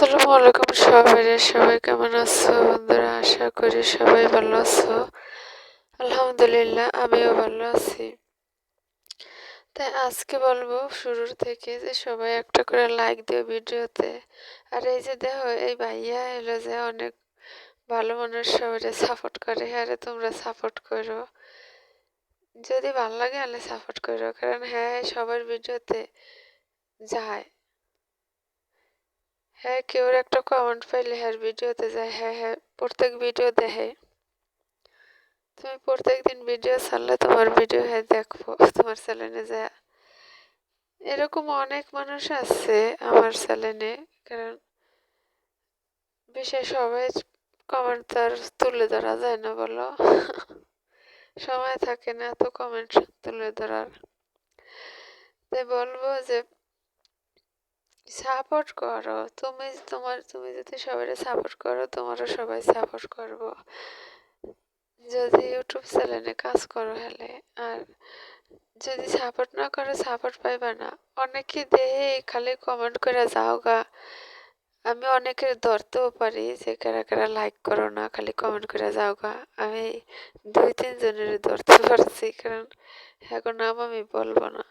আসসালামু আলাইকুম সবাই সবাই কেমন আছো? বন্ধুরা, আশা করি সবাই ভালো আছো। আলহামদুলিল্লাহ, আমিও ভালো আছি। তাই আজকে বলব শুরুর থেকে যে সবাই একটা করে লাইক দিও ভিডিওতে। আর এই যে দেখো, এই ভাইয়া এলো যে অনেক ভালো মানুষ সবাই সাপোর্ট করে। হ্যাঁ তোমরা সাপোর্ট করো। যদি ভালো লাগে তাহলে সাপোর্ট করো। কারণ হ্যাঁ সবার ভিডিওতে যায়। হ্যাঁ কেউ একটা কমেন্ট পাইলে হ্যাঁ ভিডিওতে যায়। হ্যাঁ হ্যাঁ প্রত্যেক ভিডিও দেখে। তুমি প্রত্যেক দিন ভিডিও ছাড়লে তোমার ভিডিও হ্যাঁ দেখব, তোমার চ্যানেলে যায়। এরকম অনেক মানুষ আছে আমার চ্যানেলে কারণ বিশেষ সবাই কমেন্ট তার তুলে ধরা যায় না বলো। সময় থাকে না এত কমেন্ট তুলে ধরার। তাই বলব যে সাপোর্ট করো। তুমি তোমার, তুমি যদি সবাই সাপোর্ট করো, তোমারও সবাই সাপোর্ট করব। যদি ইউটিউব চ্যানেলে কাজ করো হলে। আর যদি সাপোর্ট না করো সাপোর্ট পাইবা না। অনেকে দেহে খালি কমেন্ট করে, যাও গা। আমি অনেকের ধরতেও পারি যে, কারা কারা লাইক করো না, খালি কমেন্ট করে, যাও গা। আমি দুই তিনজনের ধরতে পারছি। কারণ এখন নাম আমি বলব না।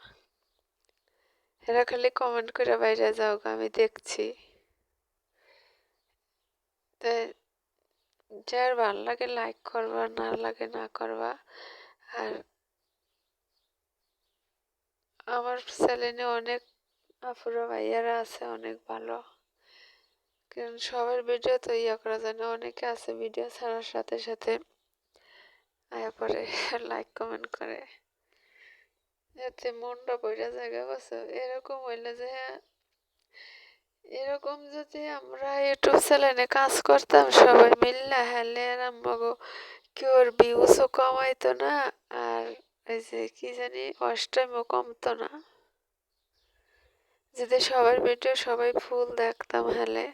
এরা খালি কমেন্ট করে বাইরে যাও আমি দেখছি। তাই যার ভালো লাগে লাইক করবা, না লাগে না করবা, আর আমার চ্যানেলে অনেক আপুরা ভাইয়ারা আছে, অনেক ভালো। কারণ সবার ভিডিও তো ইয়া করা যায় না, অনেকে আছে ভিডিও ছাড়ার সাথে সাথে আয়া পরে লাইক কমেন্ট করে। যাতে মনটা বইটা জায়গা বসে এরকম হইলে যে হ্যাঁ এরকম যদি আমরা ইউটিউব চ্যানেলে কাজ করতাম, সবাই মিললে হলে আর আমাকে কেউ ভিউসও কমাইতো না, আর এই যে কি জানি অষ্টমও কমতো না। যদি সবার ভিডিও সবাই ফুল দেখতাম হেলে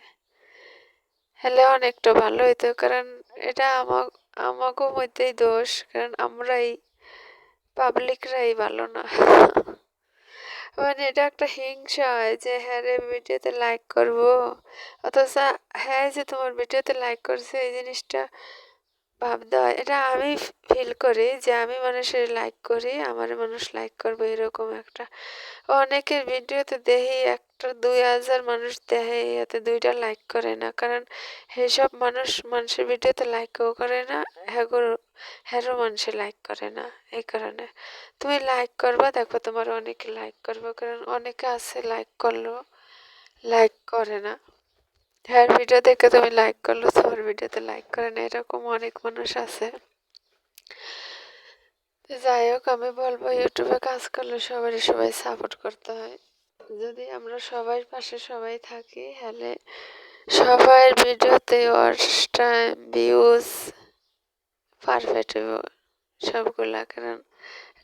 হেলে অনেকটা ভালো হইতো, কারণ এটা আমার আমাকেও মধ্যেই দোষ, কারণ আমরাই পাবলিকরাই ভালো না। মানে এটা একটা হিংসা হয় যে হ্যাঁ রে, ভিডিওতে লাইক করব। অথচ হ্যাঁ যে তোমার ভিডিওতে লাইক করছে, এই জিনিসটা ভাবতে হয়। এটা আমি ফিল করি যে, আমি মানুষের লাইক করি আমার মানুষ লাইক করবে, এরকম একটা। অনেকের ভিডিওতে দেখি একটা দুই হাজার মানুষ দেখে, এতে দুইটা লাইক করে না। কারণ সেসব মানুষ মানুষের ভিডিওতে লাইকও করে না হ্যাঁ হ্যারো মানুষে লাইক করে না, এই কারণে। তুমি লাইক করবা দেখো তোমার অনেকে লাইক করব, কারণ অনেকে আছে লাইক করল লাইক করে না। হ্যার ভিডিও দেখে তুমি লাইক করল, তোমার ভিডিওতে লাইক করে না, এরকম অনেক মানুষ আছে। যাই হোক, আমি বলব ইউটিউবে কাজ করলে সবারই সবাই সাপোর্ট করতে হয়। যদি আমরা সবাই পাশে সবাই থাকি হলে সবার ভিডিওতে ওয়াচ টাইম ভিউজ পারফেক্ট সবগুলা কারণ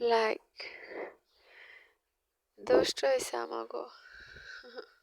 লাইক দোষটা হয়েছে আমাগো।